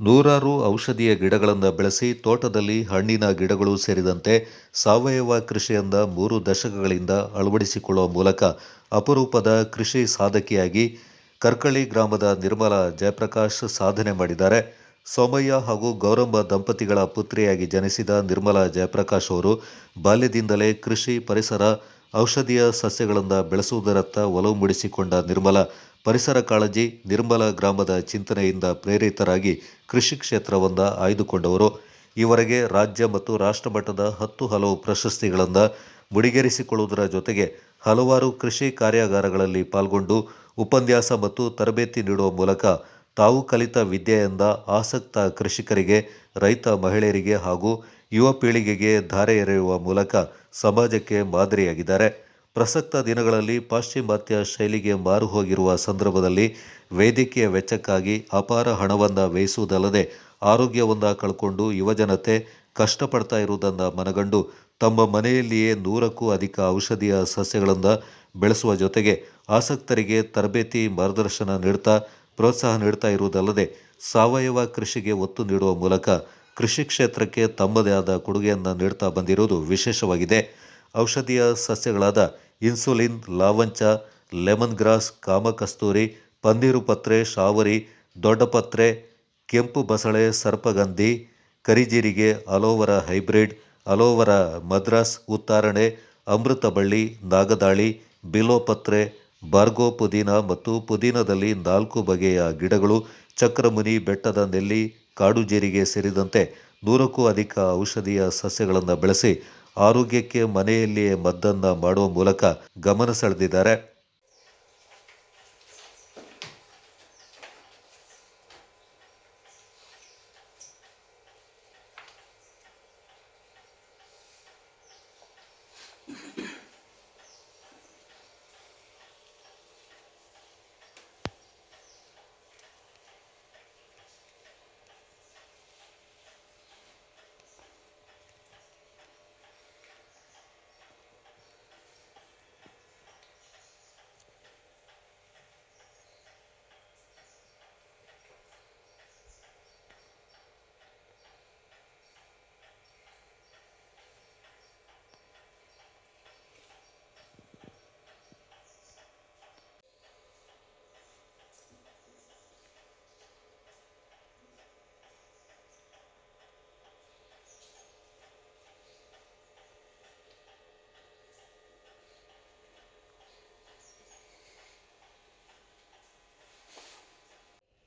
ನೂರಾರು ಔಷಧೀಯ ಗಿಡಗಳನ್ನು ಬೆಳೆಸಿ ತೋಟದಲ್ಲಿ ಹಣ್ಣಿನ ಗಿಡಗಳು ಸೇರಿದಂತೆ ಸಾವಯವ ಕೃಷಿಯಿಂದ ಮೂರು ದಶಕಗಳಿಂದ ಅಳವಡಿಸಿಕೊಳ್ಳುವ ಮೂಲಕ ಅಪರೂಪದ ಕೃಷಿ ಸಾಧಕಿಯಾಗಿ ಕರ್ಕಳಿ ಗ್ರಾಮದ ನಿರ್ಮಲಾ ಜಯಪ್ರಕಾಶ್ ಸಾಧನೆ ಮಾಡಿದ್ದಾರೆ. ಸೋಮಯ್ಯ ಹಾಗೂ ಗೌರಮ್ಮ ದಂಪತಿಗಳ ಪುತ್ರಿಯಾಗಿ ಜನಿಸಿದ ನಿರ್ಮಲಾ ಜಯಪ್ರಕಾಶ್ ಅವರು ಬಾಲ್ಯದಿಂದಲೇ ಕೃಷಿ ಪರಿಸರ ಔಷಧೀಯ ಸಸ್ಯಗಳನ್ನು ಬೆಳೆಸುವುದರತ್ತ ಒಲವು ಮೂಡಿಸಿಕೊಂಡ ನಿರ್ಮಲಾ ಪರಿಸರ ಕಾಳಜಿ ನಿರ್ಮಲ ಗ್ರಾಮದ ಚಿಂತನೆಯಿಂದ ಪ್ರೇರಿತರಾಗಿ ಕೃಷಿ ಕ್ಷೇತ್ರವನ್ನು ಆಯ್ದುಕೊಂಡವರು. ಈವರೆಗೆ ರಾಜ್ಯ ಮತ್ತು ರಾಷ್ಟ್ರಮಟ್ಟದ ಹತ್ತು ಹಲವು ಪ್ರಶಸ್ತಿಗಳನ್ನು ಮುಡಿಗೇರಿಸಿಕೊಳ್ಳುವುದರ ಜೊತೆಗೆ ಹಲವಾರು ಕೃಷಿ ಕಾರ್ಯಾಗಾರಗಳಲ್ಲಿ ಪಾಲ್ಗೊಂಡು ಉಪನ್ಯಾಸ ಮತ್ತು ತರಬೇತಿ ನೀಡುವ ಮೂಲಕ ತಾವು ಕಲಿತ ವಿದ್ಯೆಯಿಂದ ಆಸಕ್ತ ಕೃಷಿಕರಿಗೆ, ರೈತ ಮಹಿಳೆಯರಿಗೆ ಹಾಗೂ ಯುವ ಪೀಳಿಗೆಗೆ ಧಾರೆ ಎರೆಯುವ ಮೂಲಕ ಸಮಾಜಕ್ಕೆ ಮಾದರಿಯಾಗಿದ್ದಾರೆ. ಪ್ರಸಕ್ತ ದಿನಗಳಲ್ಲಿ ಪಾಶ್ಚಿಮಾತ್ಯ ಶೈಲಿಗೆ ಮಾರು ಹೋಗಿರುವ ಸಂದರ್ಭದಲ್ಲಿ ವೇದಿಕೆಯ ವೆಚ್ಚಕ್ಕಾಗಿ ಅಪಾರ ಹಣವನ್ನು ವ್ಯಯಿಸುವುದಲ್ಲದೆ ಆರೋಗ್ಯವನ್ನು ಕಳ್ಕೊಂಡು ಯುವಜನತೆ ಕಷ್ಟಪಡ್ತಾ ಇರುವುದನ್ನು ಮನಗಂಡು ತಮ್ಮ ಮನೆಯಲ್ಲಿಯೇ ನೂರಕ್ಕೂ ಅಧಿಕ ಔಷಧೀಯ ಸಸ್ಯಗಳನ್ನು ಬೆಳೆಸುವ ಜೊತೆಗೆ ಆಸಕ್ತರಿಗೆ ತರಬೇತಿ ಮಾರ್ಗದರ್ಶನ ನೀಡ್ತಾ ಪ್ರೋತ್ಸಾಹ ನೀಡ್ತಾ ಇರುವುದಲ್ಲದೆ ಸಾವಯವ ಕೃಷಿಗೆ ಒತ್ತು ನೀಡುವ ಮೂಲಕ ಕೃಷಿ ಕ್ಷೇತ್ರಕ್ಕೆ ತಮ್ಮದೇ ಆದ ಕೊಡುಗೆಯನ್ನು ನೀಡ್ತಾ ಬಂದಿರುವುದು ವಿಶೇಷವಾಗಿದೆ. ಔಷಧೀಯ ಸಸ್ಯಗಳಾದ ಇನ್ಸುಲಿನ್, ಲಾವಂಚ ಲೆಮನ್ ಗ್ರಾಸ್ ಕಾಮಕಸ್ತೂರಿ, ಪನ್ನೀರು ಪತ್ರೆ, ಶಾವರಿ ದೊಡ್ಡಪತ್ರೆ ಕೆಂಪು ಬಸಳೆ, ಸರ್ಪಗಂಧಿ, ಕರಿಜೀರಿಗೆ, ಅಲೋವರ ಹೈಬ್ರಿಡ್, ಅಲೋವರ ಮದ್ರಾಸ್ ಉತ್ತಾರಣೆ ಅಮೃತಬಳ್ಳಿ ನಾಗದಾಳಿ ಬಿಲೋಪತ್ರೆ ಬಾರ್ಗೋ ಪುದೀನ ಮತ್ತು ಪುದೀನದಲ್ಲಿ ನಾಲ್ಕು ಬಗೆಯ ಗಿಡಗಳು, ಚಕ್ರಮುನಿ, ಬೆಟ್ಟದ ನೆಲ್ಲಿ, ಕಾಡು ಜೀರಿಗೆ ಸೇರಿದಂತೆ ನೂರಕ್ಕೂ ಅಧಿಕ ಔಷಧೀಯ ಸಸ್ಯಗಳನ್ನು ಬೆಳೆಸಿ ಆರೋಗ್ಯಕ್ಕೆ ಮನೆಯಲ್ಲಿಯೇ ಮದ್ದನ್ನು ಮಾಡುವ ಮೂಲಕ ಗಮನ ಸೆಳೆದಿದ್ದಾರೆ.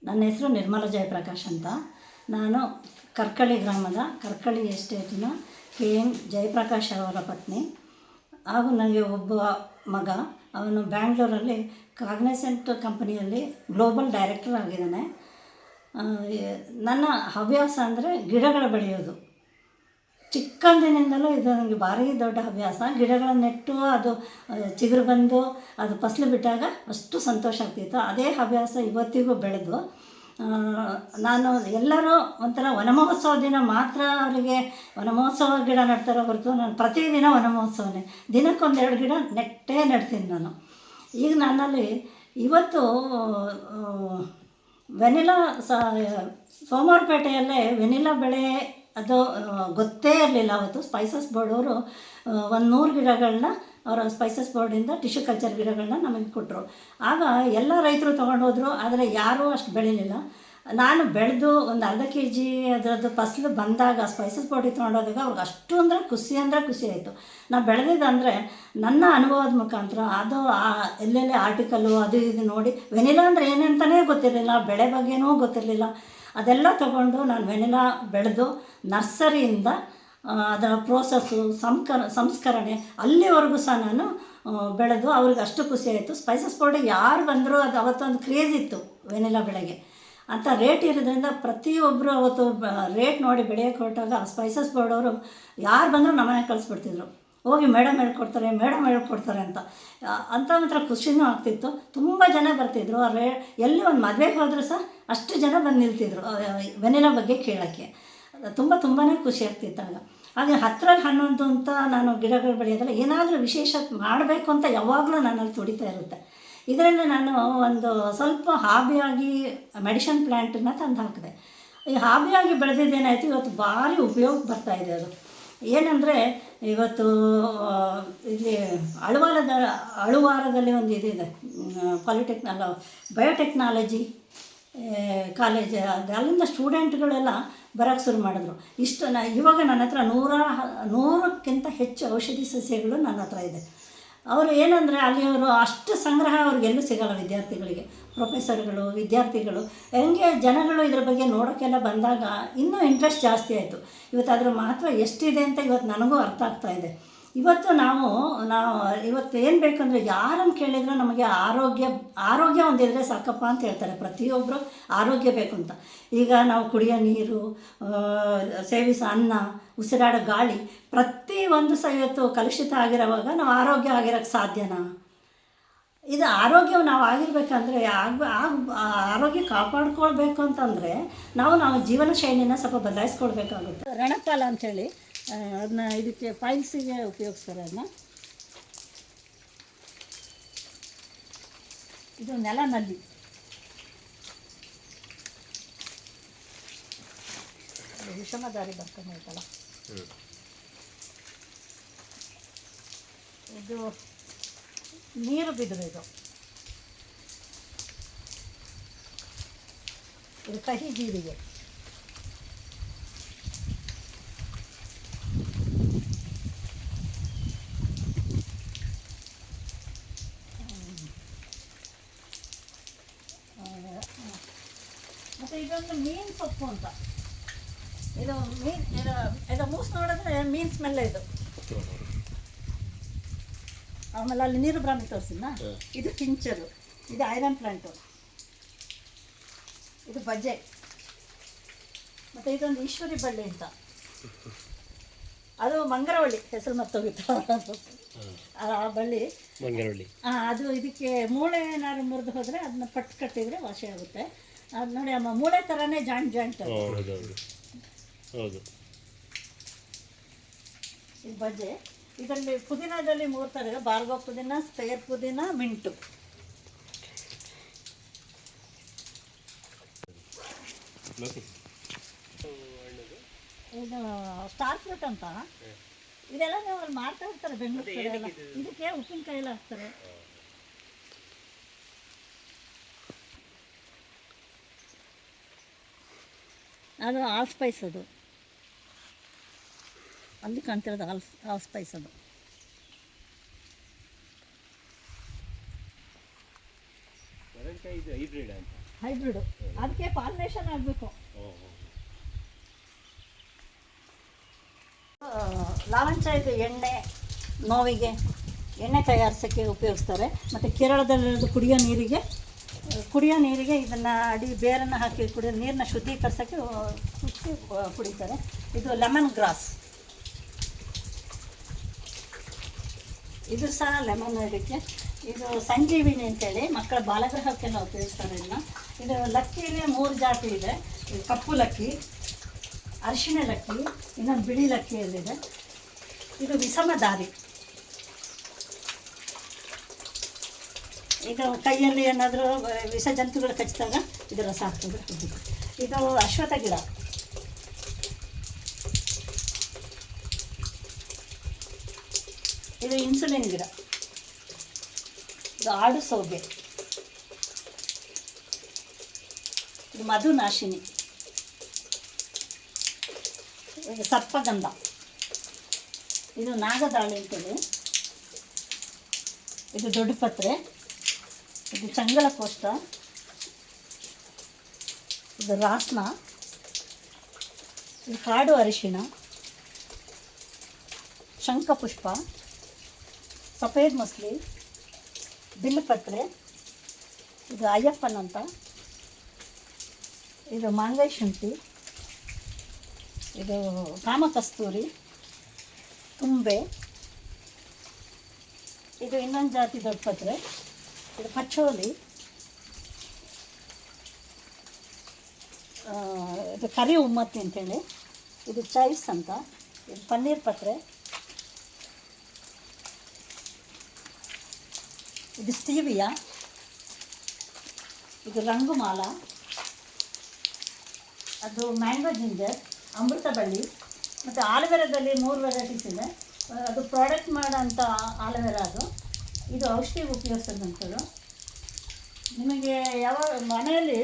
ನನ್ನ ಹೆಸರು ನಿರ್ಮಲ ಜಯಪ್ರಕಾಶ್ ಅಂತ. ನಾನು ಕರ್ಕಳಿ ಗ್ರಾಮದ ಕರ್ಕಳಿ ಎಸ್ಟೇಟಿನ ಕೆ ಎಂ ಜಯಪ್ರಕಾಶ್ ಅವರ ಪತ್ನಿ. ಹಾಗೂ ನನಗೆ ಒಬ್ಬ ಮಗ. ಅವನು ಬ್ಯಾಂಗ್ಳೂರಲ್ಲಿ ಕಾಗ್ನೆಸೆಂಟ್ ಕಂಪನಿಯಲ್ಲಿ ಗ್ಲೋಬಲ್ ಡೈರೆಕ್ಟರ್ ಆಗಿದ್ದಾನೆ. ನನ್ನ ಹವ್ಯಾಸ ಅಂದರೆ ಗಿಡಗಳು ಬೆಳೆಯೋದು. ಚಿಕ್ಕಂದಿನಿಂದಲೂ ಇದು ನನಗೆ ಭಾರಿ ದೊಡ್ಡ ಹವ್ಯಾಸ. ಗಿಡಗಳನ್ನು ನೆಟ್ಟು ಅದು ಚಿಗುರು ಬಂದು ಅದು ಫಸಲು ಬಿಟ್ಟಾಗ ಅಷ್ಟು ಸಂತೋಷ ಆಗ್ತಿತ್ತು. ಅದೇ ಹವ್ಯಾಸ ಇವತ್ತಿಗೂ ಬೆಳೆದು ನಾನು ಎಲ್ಲರೂ ಒಂಥರ ವನಮಹೋತ್ಸವ ದಿನ ಮಾತ್ರ ಅವರಿಗೆ ವನಮಹೋತ್ಸವ ಗಿಡ ನೆಡ್ತಾರೆ ಹೊರತು ನಾನು ಪ್ರತಿದಿನ ವನಮಹೋತ್ಸವನೇ. ದಿನಕ್ಕೊಂದೆರಡು ಗಿಡ ನೆಟ್ಟೇ ನೆಡ್ತೀನಿ ನಾನು. ಈಗ ನನ್ನಲ್ಲಿ ಇವತ್ತು ವೆನಿಲಾ ಸೋಮವಾರಪೇಟೆಯಲ್ಲೇ ವೆನಿಲಾ ಬೆಳೆ ಅದು ಗೊತ್ತೇ ಇರಲಿಲ್ಲ ಅವತ್ತು. ಸ್ಪೈಸಸ್ ಬೋರ್ಡ್ ಅವರು ಒಂದು ನೂರು ಗಿಡಗಳನ್ನ ಅವರ ಸ್ಪೈಸಸ್ ಬೋರ್ಡಿಂದ ಟಿಶ್ಯೂ ಕಲ್ಚರ್ ಗಿಡಗಳನ್ನ ನಮಗೆ ಕೊಟ್ಟರು ಆಗ ಎಲ್ಲ ರೈತರು ತೊಗೊಂಡು ಹೋದರು, ಆದರೆ ಯಾರೂ ಅಷ್ಟು ಬೆಳೀಲಿಲ್ಲ. ನಾನು ಬೆಳೆದು ಒಂದು ಅರ್ಧ ಕೆ ಜಿ ಅದರದ್ದು ಫಸ್ಲು ಬಂದಾಗ ಸ್ಪೈಸಸ್ ಬೋರ್ಡಿಗೆ ತೊಗೊಂಡೋದಾಗ ಅವ್ರಿಗೆ ಅಷ್ಟು ಅಂದರೆ ಖುಷಿ ಅಂದರೆ ಖುಷಿ ಆಯಿತು. ನಾನು ಬೆಳೆದಿದ್ದಂದರೆ ನನ್ನ ಅನುಭವದ ಮುಖಾಂತರ ಅದು, ಆ, ಎಲ್ಲೆಲ್ಲಿ ಆರ್ಟಿಕಲ್ಲು ಅದು ಇದು ನೋಡಿ ವೆನಿಲಾ ಅಂದರೆ ಏನಂತಲೇ ಗೊತ್ತಿರಲಿಲ್ಲ, ಬೆಳೆ ಬಗ್ಗೆನೂ ಗೊತ್ತಿರಲಿಲ್ಲ. ಅದೆಲ್ಲ ತಗೊಂಡು ನಾನು ವೆನಿಲಾ ಬೆಳೆದು ನರ್ಸರಿಯಿಂದ ಅದರ ಪ್ರೋಸೆಸ್ಸು ಸಂಸ್ಕರ ಸಂಸ್ಕರಣೆ ಅಲ್ಲಿವರೆಗೂ ಸಹ ನಾನು ಬೆಳೆದು ಅವ್ರಿಗೆ ಅಷ್ಟು ಖುಷಿ ಆಯಿತು. ಸ್ಪೈಸಸ್ ಪೌಡರ್ ಯಾರು ಬಂದರೂ ಅದು ಅವತ್ತೊಂದು ಕ್ರೇಜ್ ಇತ್ತು ವೆನಿಲಾ ಬೆಳೆಗೆ. ಅಂತ ರೇಟ್ ಇರೋದ್ರಿಂದ ಪ್ರತಿಯೊಬ್ಬರು ಅವತ್ತು ರೇಟ್ ನೋಡಿ ಬೆಳೆಯೋಕೆ ಹೊರಟಾಗ ಸ್ಪೈಸಸ್ ಅವರು ಯಾರು ಬಂದರೂ ನಮ್ಮನೆ ಕಳಿಸ್ಬಿಡ್ತಿದ್ರು. ಹೋಗಿ ಮೇಡಮ್ ಹೇಳ್ಕೊಡ್ತಾರೆ ಮೇಡಮ್ ಹೇಳ್ಕೊಡ್ತಾರೆ ಅಂತ. ಅಂತ ಮಾತ್ರ ಖುಷಿನೂ ಆಗ್ತಿತ್ತು. ತುಂಬ ಜನ ಬರ್ತಿದ್ರು. ಅವ್ರು ಎಲ್ಲಿ ಒಂದು ಮದುವೆಗೆ ಹೋದರೂ ಸಹ ಅಷ್ಟು ಜನ ಬಂದು ನಿಲ್ತಿದ್ರು ವೆನಿಲಾ ಬಗ್ಗೆ ಕೇಳೋಕ್ಕೆ. ತುಂಬ ತುಂಬಾ ಖುಷಿ ಆಗ್ತಿತ್ತು ಆಗ. ಹಾಗೆ ಹತ್ತಿರ ಹನ್ನೊಂದು ಅಂತ ನಾನು ಗಿಡಗಳು ಬೆಳೆಯೋದಲ್ಲ, ಏನಾದರೂ ವಿಶೇಷ ಮಾಡಬೇಕು ಅಂತ ಯಾವಾಗಲೂ ನನ್ನಲ್ಲಿ ತುಡಿತಾ ಇರುತ್ತೆ. ಇದರಿಂದ ನಾನು ಒಂದು ಸ್ವಲ್ಪ ಹಾಬಿಯಾಗಿ ಮೆಡಿಷನ್ ಪ್ಲ್ಯಾಂಟನ್ನು ತಂದು ಹಾಕಿದೆ. ಈ ಹಾಬಿಯಾಗಿ ಬೆಳೆದಿದ್ದೇನಾಯ್ತು ಇವತ್ತು ಭಾರಿ ಉಪಯೋಗ ಬರ್ತಾ ಇದೆ ಅದು. ಏನಂದರೆ, ಇವತ್ತು ಇಲ್ಲಿ ಅಳುವಾರದ ಅಳುವಾರದಲ್ಲಿ ಒಂದು ಇದಿದೆ ಪಾಲಿಟೆಕ್ನಲ್ಲ ಬಯೋಟೆಕ್ನಾಲಜಿ ಕಾಲೇಜ್ ಅಲ್ಲಿಂದ ಸ್ಟೂಡೆಂಟ್ಗಳೆಲ್ಲ ಬರೋಕ್ಕೆ ಶುರು ಮಾಡಿದ್ರು. ಇಷ್ಟು ನ ಇವಾಗ ನನ್ನ ಹತ್ರ ನೂರ, ನೂರಕ್ಕಿಂತ ಹೆಚ್ಚು ಔಷಧಿ ಸಸ್ಯಗಳು ನನ್ನ ಹತ್ರ ಇದೆ. ಅವರು ಏನಂದರೆ ಅಲ್ಲಿ ಅವರು ಅಷ್ಟು ಸಂಗ್ರಹ ಅವ್ರಿಗೆಲ್ಲೂ ಸಿಗಲ್ಲ ವಿದ್ಯಾರ್ಥಿಗಳಿಗೆ. ಪ್ರೊಫೆಸರ್ಗಳು, ವಿದ್ಯಾರ್ಥಿಗಳು. ಹೆಂಗೆ ಜನಗಳು ಇದ್ರ ಬಗ್ಗೆ ನೋಡೋಕ್ಕೆಲ್ಲ ಬಂದಾಗ ಇನ್ನೂ ಇಂಟ್ರೆಸ್ಟ್ ಜಾಸ್ತಿ ಆಯಿತು. ಇವತ್ತು ಅದರ ಮಹತ್ವ ಎಷ್ಟಿದೆ ಅಂತ ಇವತ್ತು ನನಗೂ ಅರ್ಥ ಆಗ್ತಾ ಇದೆ. ಇವತ್ತು ನಾವು ನಾವು ಇವತ್ತು ಏನು ಬೇಕಂದರೆ ಯಾರನ್ನು ಕೇಳಿದರೂ ನಮಗೆ ಆರೋಗ್ಯ ಆರೋಗ್ಯ ಒಂದಿದ್ರೆ ಸಾಕಪ್ಪ ಅಂತ ಹೇಳ್ತಾರೆ. ಪ್ರತಿಯೊಬ್ಬರು ಆರೋಗ್ಯ ಬೇಕು ಅಂತ. ಈಗ ನಾವು ಕುಡಿಯೋ ನೀರು ಸೇವಿಸೋ ಅನ್ನ, ಉಸಿರಾಡೋ ಗಾಳಿ ಪ್ರತಿ ಒಂದು ಸಹ ಇವತ್ತು ಕಲುಷಿತ ಆಗಿರೋವಾಗ ನಾವು ಆರೋಗ್ಯ ಆಗಿರೋಕ್ಕೆ ಸಾಧ್ಯನಾ? ಇದು ಆರೋಗ್ಯ ನಾವು ಆಗಿರ್ಬೇಕಂದ್ರೆ ಆಗ ಆಗ ಆರೋಗ್ಯ ಕಾಪಾಡ್ಕೊಳ್ಬೇಕು ಅಂತಂದರೆ ನಾವು ನಾವು ಜೀವನ ಶೈಲಿನ ಸ್ವಲ್ಪ ಬದಲಾಯಿಸ್ಕೊಳ್ಬೇಕಾಗುತ್ತೆ. ರಣಪಾಲ ಅಂಥೇಳಿ ಅದನ್ನ ಇದಕ್ಕೆ ಫೈಲ್ಸಿಗೆ ಉಪಯೋಗಿಸ್ತಾರೆ ಅದನ್ನ ಇದು ನೆಲನಲ್ಲಿ ವಿಷಮ ವಿಷಮದಾರಿ ಬರ್ತಾನೆ ಐತಲ್ಲ. ಇದು ನೀರು ಬಿದ್ದರೆ ಇದು. ಇದು ಕಹಿ ಜೀರಿಗೆ ಮತ್ತು ಇದೊಂದು ಮೀನು ಸೊಪ್ಪು ಅಂತ. ಇದು ಮೀನ್ ಇದು ಇದು ಮೂಸ್ ನೋಡಿದ್ರೆ ಮೀನ್ ಸ್ಮೆಲ್ ಇದು. ಆಮೇಲೆ ಅಲ್ಲಿ ನೀರು ಬ್ರಾಮಿ ತೋರಿಸಿದ್ನ? ಇದು ಕಿಂಚರು ಇದು ಐರನ್ ಪ್ಲಾಂಟು. ಇದು ಬಜೆ. ಮತ್ತು ಇದೊಂದು ಈಶ್ವರಿ ಬಳ್ಳಿ ಅಂತ. ಅದು ಮಂಗರವಳ್ಳಿ ಹೆಸರು ಮತ್ತೋಗಿತ್ತು ಆ ಬಳ್ಳಿ. ಮಂಗರಳ್ಳಿ ಆ, ಅದು ಇದಕ್ಕೆ ಮೂಳೆ ಏನಾದ್ರು ಮುರಿದು ಹೋದರೆ ಅದನ್ನ ಪಟ್ಟು ಕಟ್ಟಿದರೆ ವಾಸಿ ಆಗುತ್ತೆ. ಅದು ನೋಡಿ ಅಮ್ಮ ಮೂಳೆ ಥರನೇ ಜಾಯಿಂಟ್ ಜಾಯಿಂಟ್ ಹೌದೌದು ಹೌದು ಈ ಬಜ್ಜೆ ಇದರಲ್ಲಿ ಪುದೀನದಲ್ಲಿ ಮೂರು ಥರ ಬಾರ್ಗೋ ಪುದೀನ ಸ್ಪೇರ್ ಪುದೀನ ಮಿಂಟು. ಇದು ಸ್ಟಾರ್ ಫ್ರೂಟ್ ಅಂತ. ಇದೆಲ್ಲ ನೀವು ಅಲ್ಲಿ ಮಾರ್ತಾ ಇರ್ತಾರೆ ಬೆಂಗಳೂರು ಇದಕ್ಕೆ ಉಪ್ಪಿನಕಾಯಿ ಎಲ್ಲ. ಹಾಕ್ತಾರೆ. ಅದು ಆಲ್ ಸ್ಪೈಸ್ ಅದು. ಅಲ್ಲಿ ಕಾಣ್ತಿರೋದು ಆಲ್ ಆಲ್ ಸ್ಪೈಸ್ ಅದು. ಹೈಬ್ರಿಡ್ ಅಂತ. ಹೈಬ್ರಿಡು ಅದಕ್ಕೆ ಪಾಲಿನೇಷನ್ ಆಗಬೇಕು. ಲಾವಂಚ ಇದು ಎಣ್ಣೆ ನೋವಿಗೆ ಎಣ್ಣೆ ತಯಾರಿಸೋಕ್ಕೆ ಉಪಯೋಗಿಸ್ತಾರೆ. ಮತ್ತು ಕೇರಳದಲ್ಲಿರೋದು ಕುಡಿಯೋ ನೀರಿಗೆ ಕುಡಿಯೋ ನೀರಿಗೆ ಇದನ್ನು ಅಡಿ ಬೇರನ್ನು ಹಾಕಿ ಕುಡಿಯೋ ನೀರನ್ನ ಶುದ್ಧೀಕರಿಸೋಕ್ಕೆ ಕುಚ್ಚಿ ಕುಡಿತಾರೆ. ಇದು ಲೆಮನ್ ಗ್ರಾಸ್ ಇದು ಸಹ ಲೆಮನ್ ಅಡಿಕೆ. ಇದು ಸಂಜೀವಿನಿ ಅಂತೇಳಿ ಮಕ್ಕಳ ಬಾಲಗ್ರಹಕ್ಕೆಲ್ಲ ಉಪಯೋಗಿಸ್ತಾರೆ ಇದನ್ನ. ಇದು ಲಕ್ಕಿಯಲ್ಲಿ ಮೂರು ಜಾತಿ ಇದೆ. ಕಪ್ಪು ಲಕ್ಕಿ ಅರಿಶಿಣ ಲಕ್ಕಿ, ಇನ್ನೊಂದು ಬಿಳಿ ಲಕ್ಕಿಯಲ್ಲಿದೆ. ಇದು ವಿಷಮ ದಾರಿ ಇದು ಕೈಯಲ್ಲಿ ಏನಾದರೂ ವಿಷ ಜಂತುಗಳು ಕಚ್ಚಿದಾಗ ಇದು ರಸ ಹಾಕ್ತದೆ. ಇದು ಅಶ್ವತ್ಥ ಗಿಡ. ಇದು ಇನ್ಸುಲಿನ್ ಗಿಡ. ಇದು ಆಡು ಸೌಗೆ. ಇದು ಮಧುನಾಶಿನಿ. ಇದು ಸರ್ಪಗಂಧ. ಇದು ನಾಗದಾಳಿ ಅಂತೇಳಿ. ಇದು ದೊಡ್ಡ ಪತ್ರೆ. ಇದು ಚಂಗಳ ಕೋಷ್ಟ ಇದು ರಾಸ್ನ. ಇದು ಕಾಡು ಅರಿಶಿಣ. ಶಂಖಪುಷ್ಪ. ಸಫೇದ್ ಮಸ್ಲಿ. ಬಿಲ್ಲುಪತ್ರೆ ಇದು ಅಯ್ಯಪ್ಪನ್ ಅಂತ ಇದು ಮಾಂಗೈ ಶುಂಠಿ. ಇದು ಕಾಮಕಸ್ತೂರಿ. ತುಂಬೆ. ಇದು ಇನ್ನೊಂದು ಜಾತಿ ದೊಡ್ಡಪತ್ರೆ ಇದು ಪಚ್ಚೋಲಿ ಇದು ಕರಿ ಉಮ್ಮತ್ತಿ ಅಂತೇಳಿ. ಇದು ಚೈಸ್ ಅಂತ. ಇದು ಪನ್ನೀರ್ ಪತ್ರೆ. ಇದು ಸ್ಟೀವಿಯ. ಇದು ರಂಗು ಮಾಲ ಅದು ಮ್ಯಾಂಗೋ ಜಿಂಜರ್, ಅಮೃತ ಬಳ್ಳಿ, ಮತ್ತು ಆಲೋವೆರಾದಲ್ಲಿ ಮೂರು ವೆರೈಟೀಸ್ ಇದೆ. ಅದು ಪ್ರಾಡಕ್ಟ್ ಮಾಡೋಂಥ ಆಲೋವೆರಾ ಅದು. ಇದು ಔಷಧಿ ಉಪಯೋಗಿಸೋದಂಥದ್ದು ನಿಮಗೆ ಯಾವ ಮನೆಯಲ್ಲಿ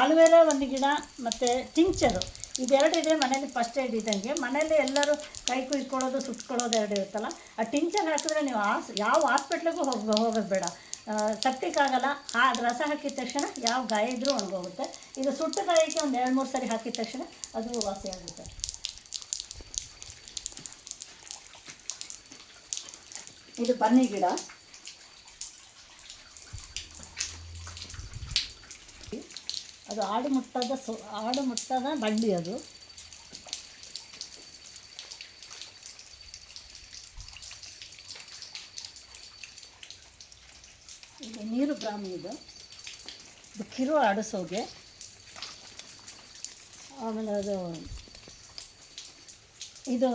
ಆಲ್ವೇರಾ ಒಂದು ಗಿಡ ಮತ್ತು ಟಿಂಕ್ಚರು ಇದೆರಡಿದೆ ಮನೇಲಿ ಫಸ್ಟ್ ಏಡ್ ಇದ್ದಂಗೆ. ಮನೆಯಲ್ಲಿ ಎಲ್ಲರೂ ಕೈ ಕುಯ್ಕೊಳ್ಳೋದು ಸುಟ್ಕೊಳ್ಳೋದು ಎರಡು ಇರುತ್ತಲ್ಲ, ಆ ಟಿಂಚರ್ ಹಾಕಿದ್ರೆ ನೀವು ಆಸ್, ಯಾವ ಹಾಸ್ಪಿಟ್ಲಿಗೂ ಹೋಗ, ಹೋಗೋದು ಬೇಡ. ಸಪ್ಟಿಕ್ ಆ ರಸ ಹಾಕಿದ ತಕ್ಷಣ ಯಾವ ಗಾಯ ಇದ್ದರೂ ಒಣಗೋಗುತ್ತೆ. ಇದು ಸುಟ್ಟ ಗಾಯಕ್ಕೆ ಒಂದು ಎರಡು ಮೂರು ಸರಿ ಹಾಕಿದ ತಕ್ಷಣ ಅದು ವಾಸಿ ಆಗುತ್ತೆ. ಇದು ಬನ್ನಿ ಗಿಡ. ಅದು ಆಡು ಮುಟ್ಟದ ಸೊ, ಆಡು ಮುಟ್ಟದ ಬಂಡಿ ಅದು. ಇದು ನೀರು ಬ್ರಾಹ್ಮಿ ಇದು. ಇದು ಕಿರು ಆಡಿಸೋಗೆ ಆಮೇಲೆ ಅದು ಇದು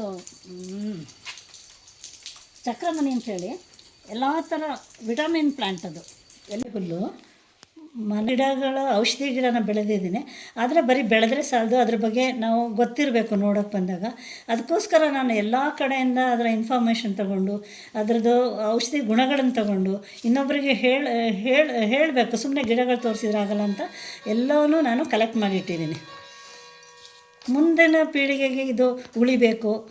ಚಕ್ರಮಣಿ ಅಂತೇಳಿ. ಎಲ್ಲ ಥರ ವಿಟಮಿನ್ ಪ್ಲ್ಯಾಂಟ್ ಅದು. ಎಲೆ ಹುಲ್ಲು. ಮನೆ ಗಿಡಗಳ ಔಷಧಿ ಗಿಡನ ಬೆಳೆದಿದ್ದೀನಿ. ಆದರೆ ಬರೀ ಬೆಳೆದ್ರೆ ಸಾಲದು. ಅದ್ರ ಬಗ್ಗೆ ನಾವು ಗೊತ್ತಿರಬೇಕು ನೋಡೋಕ್ಕೆ ಬಂದಾಗ. ಅದಕ್ಕೋಸ್ಕರ ನಾನು ಎಲ್ಲ ಕಡೆಯಿಂದ ಅದರ ಇನ್ಫಾರ್ಮೇಷನ್ ತಗೊಂಡು, ಅದರದ್ದು ಔಷಧಿ ಗುಣಗಳನ್ನು ತಗೊಂಡು ಇನ್ನೊಬ್ಬರಿಗೆ ಹೇಳ ಹೇಳ, ಹೇಳಬೇಕು. ಸುಮ್ಮನೆ ಗಿಡಗಳು ತೋರಿಸಿದ್ರೆ ಆಗಲ್ಲ ಅಂತ ಎಲ್ಲವನ್ನೂ ನಾನು ಕಲೆಕ್ಟ್ ಮಾಡಿಟ್ಟಿದ್ದೀನಿ. ಮುಂದಿನ ಪೀಳಿಗೆಗೆ ಇದು ಉಳಿಬೇಕು.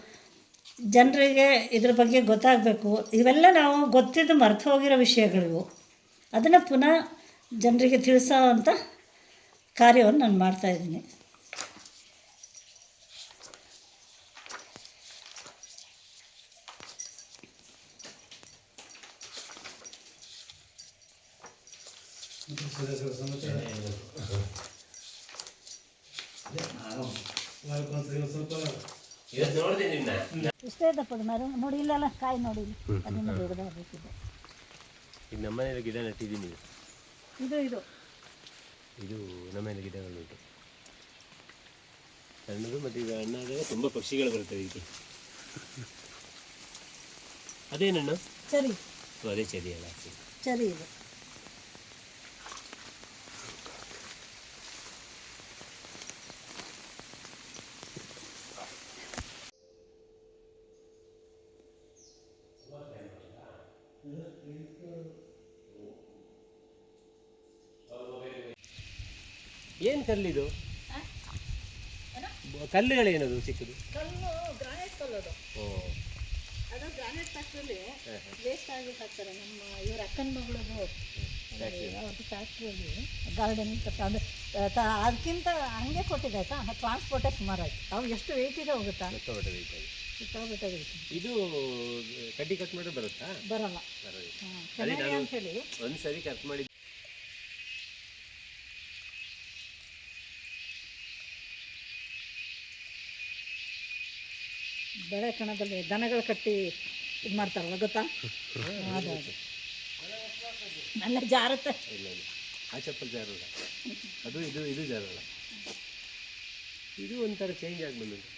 ಜನರಿಗೆ ಇದ್ರ ಬಗ್ಗೆ ಗೊತ್ತಾಗಬೇಕು. ಇವೆಲ್ಲ ನಾವು ಗೊತ್ತಿದ್ದು ಮರೆತು ಹೋಗಿರೋ ವಿಷಯಗಳಿವು. ಅದನ್ನು ಪುನಃ ಜನರಿಗೆ ತಿಳಿಸೋವಂಥ ಕಾರ್ಯವನ್ನು ನಾನು ಮಾಡ್ತಾಯಿದ್ದೀನಿ ಇಷ್ಟೇ ದಪ್ಪದ ಮರ? ನೋಡಿ ಇಲ್ಲಲ್ಲ ಕಾಯಿ ನೋಡಿ. ಅದನ್ನು ದೊಡ್ಡದಾಗಬೇಕಿದೆ ಈಗ ನಮ್ಮನೇಲಿ ಗಿಡ ನೆಟ್ಟಿದ್ದೀನಿ. ಇದು ಇದು ಇದು ನಮ್ಮನೇಲಿ ಗಿಡಗಳುಂಟು ಸಣ್ಣದು ಮತ್ತು ಈಗ ಹಣ್ಣಾದಾಗ ತುಂಬ ಪಕ್ಷಿಗಳು ಬರ್ತವೆ ಇದಕ್ಕೆ ಅದೇನಣ್ಣು ಸರಿ ಓ, ಅದೇ ಚರಿ ಅಲ್ಲ ಸರಿ ಇದು ಕಲ್ಲಿದು? ಕಲ್ಲುಗಳೇನದು ಏನದು ಕಲ್ಲು ಗ್ರಾನೈಟ್ ಕಲ್ಲು ಅದು ಓ ಅದು ಗ್ರಾನೈಟ್ ಫ್ಯಾಕ್ಟ್ರಿಲಿ ವೇಸ್ಟ್ ಆಗಿ ಹಾಕ್ತಾರೆ ನಮ್ಮ ಇವ್ರ ಅಕ್ಕನ ಮಗಳದು. ಅವ್ರದ್ದು ಫ್ಯಾಕ್ಟ್ರಿಯಲ್ಲಿ ಗಾರ್ಡನ್ ಅದು ಅದಕ್ಕಿಂತ ಹಂಗೆ ಕೊಟ್ಟಿದ್ದಾಯ್ತಾ? ಆಯ್ತಾ ಟ್ರಾನ್ಸ್ಪೋರ್ಟೇ ಸುಮಾರು ಆಯ್ತು ಅವು ಎಷ್ಟು ವೆಯ್ಟ್ ಇದೆ ಹೋಗುತ್ತಾ? ಇದು ಕಡ್ಡಿ ಕಟ್ ಮಾಡಿ ಬರುತ್ತಾ? ಬರಲ್ಲ. ಅಂತ ಹೇಳಿ ಅದೇ ಚೆನ್ನಾಗಿ ನಾನು- ಅಂಥೇಳಿ ಒಂದು ಕಟ್ ಮಾಡಿ ಬೆಳೆ ಕಣದಲ್ಲಿ ದನಗಳು ಕಟ್ಟಿ ಇದು ಮಾಡ್ತಾರಲ್ಲ ಗೊತ್ತಾ? ಅದು ಅದು ನನ್ನ ಜಾರತ್ತೆ ಇಲ್ಲ ಇಲ್ಲ. ಆ ಚಪ್ಪಲ್ ಜಾರಲ್ಲ. ಅದು ಇದು ಇದು ಜಾರಲ್ಲ. ಇದು ಒಂಥರ ಚೇಂಜ್ ಆಗಿ ಬಂದುಂಟು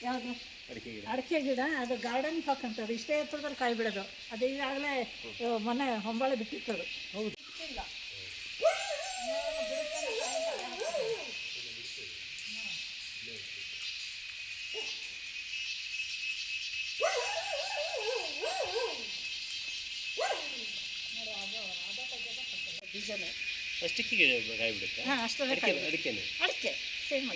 ಯಾವುದು? ಅಡಿಕೆ ಗಿಡ. ಅಡಿಕೆ ಗಿಡ ಅದು ಗಾರ್ಡನ್ ಹಾಕಂತದ್ದು ಇಷ್ಟೇ ಎತ್ತರದಲ್ಲಿ ಕಾಯಿ ಬಿಡೋದು ಅದು ಈಗಾಗಲೇ ಮೊನ್ನೆ ಹೊಂಬಾಳೆ ಬಿಟ್ಟಿತ್ತು ಹೌದು. ಅಷ್ಟಕ್ಕೆ ಕಾಯಿ ಬಿಡುತ್ತೆ ಹಾಂ ಅಷ್ಟರಲ್ಲೇ ಅಡಿಕೆ ಕಾಯಿ ಅಡಿಕೆನೆ? ಅಡಿಕೆ ಸೇಮ್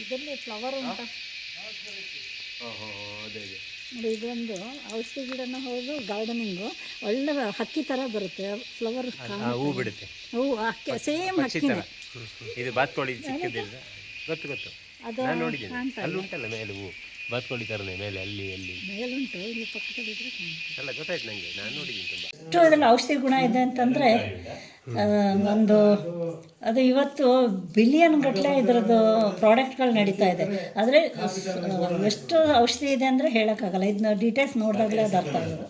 ಇದರಲ್ಲಿ ಫ್ಲವರ್ ಉಂಟು ಹಾಂ? ಹಾಂ ಅದೇ ಅದೇ. ನೋಡಿ ಇದೊಂದು ಔಷಧಿ ಗಿಡನ ಹೌದು ಗಾರ್ಡನಿಂಗು ಒಳ್ಳೆ ಹಕ್ಕಿ ತರ ಬರುತ್ತೆ ಫ್ಲವರ್ ಆ, ಹೂ ಬಿಡುತ್ತೆ. ಹೂ ಹಕ್ಕಿ ಸೇಮ್ ಹಕ್ಕಿನೇ. ಇದು ಬಾತ್ಕೋಳಿ ಸಿಕ್ಕಿದ್ದಿಲ್ಲ ಗೊತ್ತು ಗೊತ್ತು. ಅದು ನಾನು ನೋಡಿದ್ದೀನಿ. ಕಾಣ್ತಾ ಅಲ್ಲಿ ಉಂಟಲ್ಲ ಮೇಲೆ ಹೂ? ಬಾತ್ಕೋಳಿ ಮೇಲೆ ಅಲ್ಲಿ ಅಲ್ಲಿ. ಮೇಲುಂಟು ಇಲ್ಲಿ ಪಕ್ಕದಲ್ಲಿ ಇದ್ರೆ ಕಾಣುತ್ತೆ ಎಲ್ಲ ಗೊತ್ತಾಯ್ತು ನನಗೆ ನಾನು ನೋಡಿದ್ದೀನಿ ತುಂಬ. ಎಷ್ಟು ಇದರಲ್ಲಿ ಔಷಧಿ ಗುಣ ಇದೆ ಅಂತಂದರೆ ಒಂದು ಅದು ಇವತ್ತು ಬಿಲಿಯನ್ ಗಟ್ಟಲೆ ಇದರದ್ದು ಪ್ರಾಡಕ್ಟ್ಗಳು ನಡೀತಾ ಇದೆ. ಆದರೆ ಎಷ್ಟು ಔಷಧಿ ಇದೆ ಅಂದರೆ ಹೇಳೋಕ್ಕಾಗಲ್ಲ. ಇದನ್ನ ಡೀಟೇಲ್ಸ್ ನೋಡಿದಾಗಲೇ ಅದು ಅರ್ಥ ಆಗೋದು.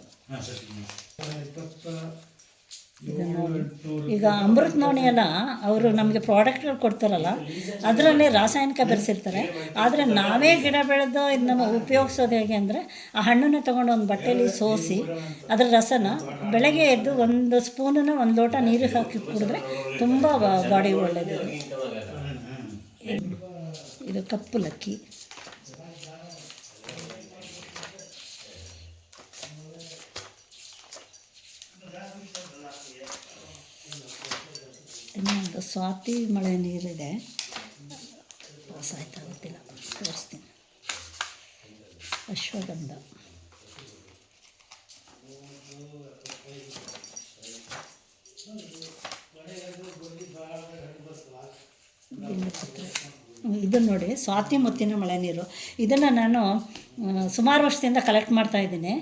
ಈಗ ಅಮೃತ ಎಲ್ಲ ಅವರು ನಮಗೆ ಪ್ರಾಡಕ್ಟ್ಗಳು ಕೊಡ್ತಾರಲ್ಲ ಅದರಲ್ಲಿ ರಾಸಾಯನಿಕ ಬೆರೆಸಿರ್ತಾರೆ. ಆದರೆ ನಾವೇ ಗಿಡ ಬೆಳೆದು ಇದನ್ನ ಉಪಯೋಗಿಸೋದು ಹೇಗೆ ಅಂದರೆ ಆ ಹಣ್ಣನ್ನು ತೊಗೊಂಡು ಒಂದು ಬಟ್ಟೆಯಲ್ಲಿ ಸೋಸಿ ಅದರ ರಸನ ಬೆಳಗ್ಗೆ ಎದ್ದು ಒಂದು ಸ್ಪೂನನ್ನು ಒಂದು ಲೋಟ ನೀರಿಗೆ ಹಾಕಿ ಕುಡಿದ್ರೆ ತುಂಬ ಬಾಡಿ ಒಳ್ಳೆಯದು ಇದು ಕಪ್ಪು ಲಕ್ಕಿ. ಇನ್ನೊಂದು ಸ್ವಾತಿ ಮಳೆ ನೀರಿದೆ. ಪಾಸ್ ಆಯ್ತಾ ಗೊತ್ತಿಲ್ಲ. ತೋರಿಸ್ತೀನಿ. ಅಶ್ವಗಂಧ. ಇದನ್ನು ನೋಡಿ, ಸ್ವಾತಿ ಮುತ್ತಿನ ಮಳೆ ನೀರು. ಇದನ್ನು ನಾನು ಸುಮಾರು ವರ್ಷದಿಂದ ಕಲೆಕ್ಟ್ ಮಾಡ್ತಾ ಇದ್ದೀನಿ.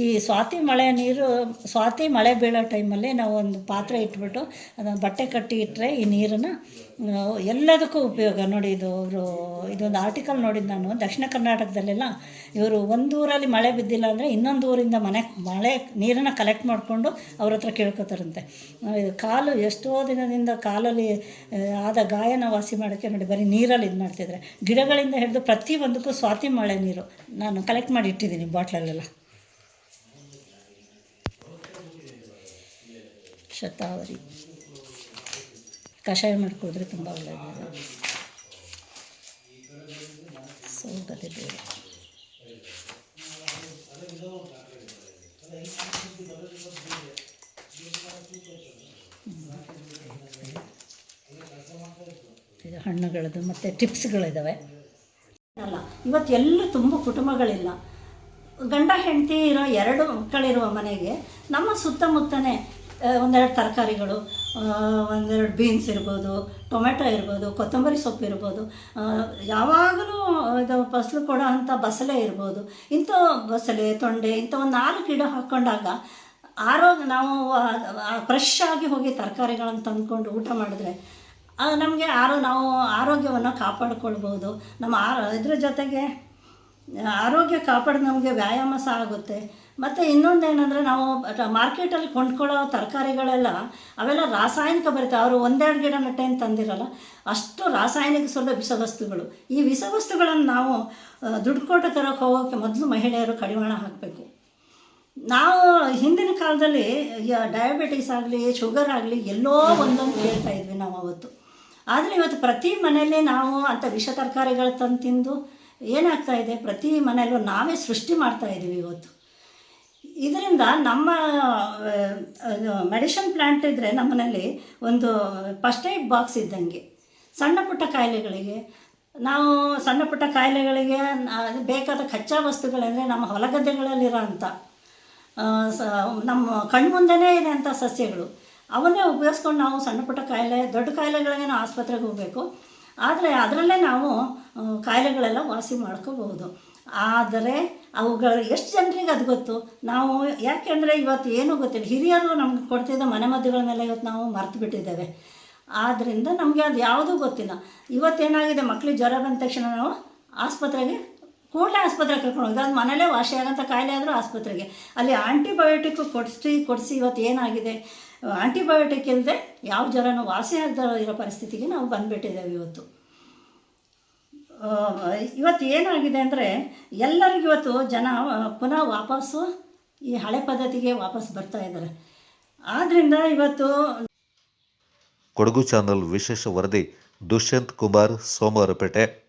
ಈ ಸ್ವಾತಿ ಮಳೆ ನೀರು, ಸ್ವಾತಿ ಮಳೆ ಬೀಳೋ ಟೈಮಲ್ಲಿ ನಾವು ಒಂದು ಪಾತ್ರೆ ಇಟ್ಬಿಟ್ಟು ಅದನ್ನು ಬಟ್ಟೆ ಕಟ್ಟಿ ಇಟ್ಟರೆ ಈ ನೀರನ್ನು ಎಲ್ಲದಕ್ಕೂ ಉಪಯೋಗ. ನೋಡಿ, ಇದು ಅವರು, ಇದೊಂದು ಆರ್ಟಿಕಲ್ ನೋಡಿದ್ದು ನಾನು. ದಕ್ಷಿಣ ಕರ್ನಾಟಕದಲ್ಲೆಲ್ಲ ಇವರು ಒಂದು ಊರಲ್ಲಿ ಮಳೆ ಬಿದ್ದಿಲ್ಲ ಅಂದರೆ ಇನ್ನೊಂದು ಊರಿಂದ ಮನೆ, ಮಳೆ ನೀರನ್ನು ಕಲೆಕ್ಟ್ ಮಾಡಿಕೊಂಡು ಅವ್ರ ಹತ್ರ ಕೇಳ್ಕೊತಾರಂತೆ. ಕಾಲು ಎಷ್ಟೋ ದಿನದಿಂದ ಕಾಲಲ್ಲಿ ಆದ ಗಾಯನ ವಾಸಿ ಮಾಡೋಕ್ಕೆ ನೋಡಿ, ಬರೀ ನೀರಲ್ಲಿ ಇದು ಮಾಡ್ತಿದ್ದಾರೆ ಗಿಡಗಳಿಂದ ಹಿಡಿದು ಪ್ರತಿಯೊಂದಕ್ಕೂ ಸ್ವಾತಿ ಮಳೆ ನೀರು ನಾನು ಕಲೆಕ್ಟ್ ಮಾಡಿ ಇಟ್ಟಿದ್ದೀನಿ ಬಾಟ್ಲಲ್ಲೆಲ್ಲ ಶತಾವರಿ. ಕಷಾಯ ಮಾಡಿಕೊಡಿದ್ರೆ ತುಂಬ ಒಳ್ಳೆಯದು ಸೌಗದೆ ಬೇರೆ. ಇದು ಹಣ್ಣುಗಳದ್ದು ಮತ್ತು ಟಿಪ್ಸ್ಗಳಿದ್ದಾವೆ ಅಲ್ಲ, ಇವತ್ತು ಎಲ್ಲೂ ತುಂಬ ಕುಟುಂಬಗಳಿಲ್ಲ. ಗಂಡ ಹೆಂಡತಿ ಇರೋ ಎರಡು ಮಕ್ಕಳಿರುವ ಮನೆಗೆ ನಮ್ಮ ಸುತ್ತಮುತ್ತನೇ ಒಂದೆರಡು ತರಕಾರಿಗಳು ಒಂದೆರಡು ಬೀನ್ಸ್ ಇರ್ಬೋದು, ಟೊಮೆಟೊ ಇರ್ಬೋದು, ಕೊತ್ತಂಬರಿ ಸೊಪ್ಪು ಇರ್ಬೋದು ಯಾವಾಗಲೂ ಇದು ಫಸಲು ಕೊಡೋ ಅಂಥ ಬಸಳೆ ಇರ್ಬೋದು. ಇಂಥ ಬಸಳೆ, ತೊಂಡೆ, ಇಂಥ ಒಂದು ನಾಲ್ಕು ಗಿಡ ಹಾಕ್ಕೊಂಡಾಗ ಆರೋಗ್ಯ, ನಾವು ಫ್ರೆಶ್ ಆಗಿ ಹೋಗಿ ತರಕಾರಿಗಳನ್ನು ತಂದ್ಕೊಂಡು ಊಟ ಮಾಡಿದ್ರೆ ನಮಗೆ ಆರೋ, ನಾವು ಆರೋಗ್ಯವನ್ನು ಕಾಪಾಡ್ಕೊಳ್ಬೋದು. ನಮ್ಮ ಆರೋ, ಇದ್ರ ಜೊತೆಗೆ ಆರೋಗ್ಯ ಕಾಪಾಡಿ ನಮಗೆ ವ್ಯಾಯಾಮ ಸಹ ಆಗುತ್ತೆ. ಮತ್ತು ಇನ್ನೊಂದು ಏನಂದರೆ ನಾವು ಮಾರ್ಕೆಟಲ್ಲಿ ಕೊಂಡ್ಕೊಳ್ಳೋ ತರಕಾರಿಗಳೆಲ್ಲ, ಅವೆಲ್ಲ ರಾಸಾಯನಿಕ ಬರುತ್ತೆ. ಅವರು ಒಂದೆರಡು ಗಿಡ ನೆಟ್ಟೆ ಅಂತ ತಂದಿರಲ್ಲ ಅಷ್ಟು ರಾಸಾಯನಿಕ ಸುರಿದ ವಿಷವಸ್ತುಗಳು. ಈ ವಿಷವಸ್ತುಗಳನ್ನು ನಾವು ದುಡ್ಡು ಕೊಟ್ಟು ತರೋಕ್ಕೆ ಹೋಗೋಕ್ಕೆ ಮೊದಲು ಮಹಿಳೆಯರು ಕಡಿವಾಣ ಹಾಕಬೇಕು. ನಾವು ಹಿಂದಿನ ಕಾಲದಲ್ಲಿ ಡಯಾಬಿಟಿಸ್ ಆಗಲಿ ಶುಗರ್ ಆಗಲಿ ಎಲ್ಲೋ ಒಂದೊಂದು ಕೇಳ್ತಾ ಇದ್ವಿ ನಾವು ಅವತ್ತು. ಆದರೆ ಇವತ್ತು ಪ್ರತಿ ಮನೆಯಲ್ಲೇ ನಾವು ಅಂಥ ವಿಷ ತರಕಾರಿಗಳು ತಂದು ತಿಂದು ಏನಾಗ್ತಾ ಇದೆ? ಪ್ರತಿ ಮನೆಯಲ್ಲೂ ನಾವೇ ಸೃಷ್ಟಿ ಮಾಡ್ತಾ ಇದ್ದೀವಿ ಇವತ್ತು. ಇದರಿಂದ ನಮ್ಮ ಮೆಡಿಷನ್ ಪ್ಲ್ಯಾಂಟ್ ಇದ್ದರೆ ನಮ್ಮನೇಲಿ ಒಂದು ಫಸ್ಟ್ ಏಡ್ ಬಾಕ್ಸ್ ಇದ್ದಂಗೆ. ಸಣ್ಣ ಪುಟ್ಟ ಕಾಯಿಲೆಗಳಿಗೆ, ನಾವು ಸಣ್ಣ ಪುಟ್ಟ ಕಾಯಿಲೆಗಳಿಗೆ ಬೇಕಾದ ಕಚ್ಚಾ ವಸ್ತುಗಳೆಂದರೆ ನಮ್ಮ ಹೊಲಗದ್ದೆಗಳಲ್ಲಿರೋ ಅಂಥ ನಮ್ಮ ಕಣ್ಮುಂದೆನೇ ಇದೆ ಅಂಥ ಸಸ್ಯಗಳು. ಅವನ್ನೇ ಉಪಯೋಗಿಸ್ಕೊಂಡು ನಾವು ಸಣ್ಣ ಪುಟ್ಟ ಕಾಯಿಲೆ, ದೊಡ್ಡ ಕಾಯಿಲೆಗಳಿಗೆ ನಾವು ಆಸ್ಪತ್ರೆಗೆ ಹೋಗಬೇಕು. ಆದರೆ ಅದರಲ್ಲೇ ನಾವು ಕಾಯಿಲೆಗಳೆಲ್ಲ ವಾಸಿ ಮಾಡ್ಕೋಬಹುದು. ಆದರೆ ಅವುಗಳು ಎಷ್ಟು ಜನರಿಗೆ ಅದು ಗೊತ್ತು? ನಾವು ಯಾಕೆಂದರೆ ಇವತ್ತು ಏನೂ ಗೊತ್ತಿಲ್ಲ. ಹಿರಿಯರು ನಮ್ಗೆ ಕೊಡ್ತಿದ್ದ ಮನೆಮದ್ದುಗಳನ್ನೆಲ್ಲ ಇವತ್ತು ನಾವು ಮರೆತು ಬಿಟ್ಟಿದ್ದೇವೆ. ಆದ್ದರಿಂದ ನಮಗೆ ಅದು ಯಾವುದೂ ಗೊತ್ತಿಲ್ಲ. ಇವತ್ತೇನಾಗಿದೆ? ಮಕ್ಕಳಿಗೆ ಜ್ವರ ಬಂದ ತಕ್ಷಣ ನಾವು ಆಸ್ಪತ್ರೆಗೆ, ಕೂಡಲೇ ಆಸ್ಪತ್ರೆಗೆ ಕರ್ಕೊಂಡು ಹೋಗಿ. ಅದು ಮನೇಲೇ ವಾಸಿ ಆಗೋಂಥ ಕಾಯಿಲೆ ಆದರೂ ಆಸ್ಪತ್ರೆಗೆ. ಅಲ್ಲಿ ಆಂಟಿಬಯೋಟಿಕ್ ಕೊಡಿಸಿ ಕೊಡಿಸಿ ಇವತ್ತು ಏನಾಗಿದೆ? ಆಂಟಿಬಯೋಟಿಕ್ ಇಲ್ಲದೆ ಯಾವ ಜ್ವರನೂ ವಾಸಿ ಆಗದ ಇರೋ ಪರಿಸ್ಥಿತಿಗೆ ನಾವು ಬಂದುಬಿಟ್ಟಿದ್ದೇವೆ ಇವತ್ತು. ಇವತ್ತು ಏನಾಗಿದೆ ಅಂದರೆ ಎಲ್ಲರಿಗೂ ಇವತ್ತು ಜನ ಪುನಃ ವಾಪಸ್ಸು ಈ ಹಳೆ ಪದ್ಧತಿಗೆ ವಾಪಸ್ ಬರ್ತಾ ಇದ್ದಾರೆ. ಆದ್ದರಿಂದ ಇವತ್ತು ಕೊಡಗು ಚಾನಲ್ ವಿಶೇಷ ವರದಿ ದುಷ್ಯಂತ್ ಕುಮಾರ್ ಸೋಮವಾರಪೇಟೆ.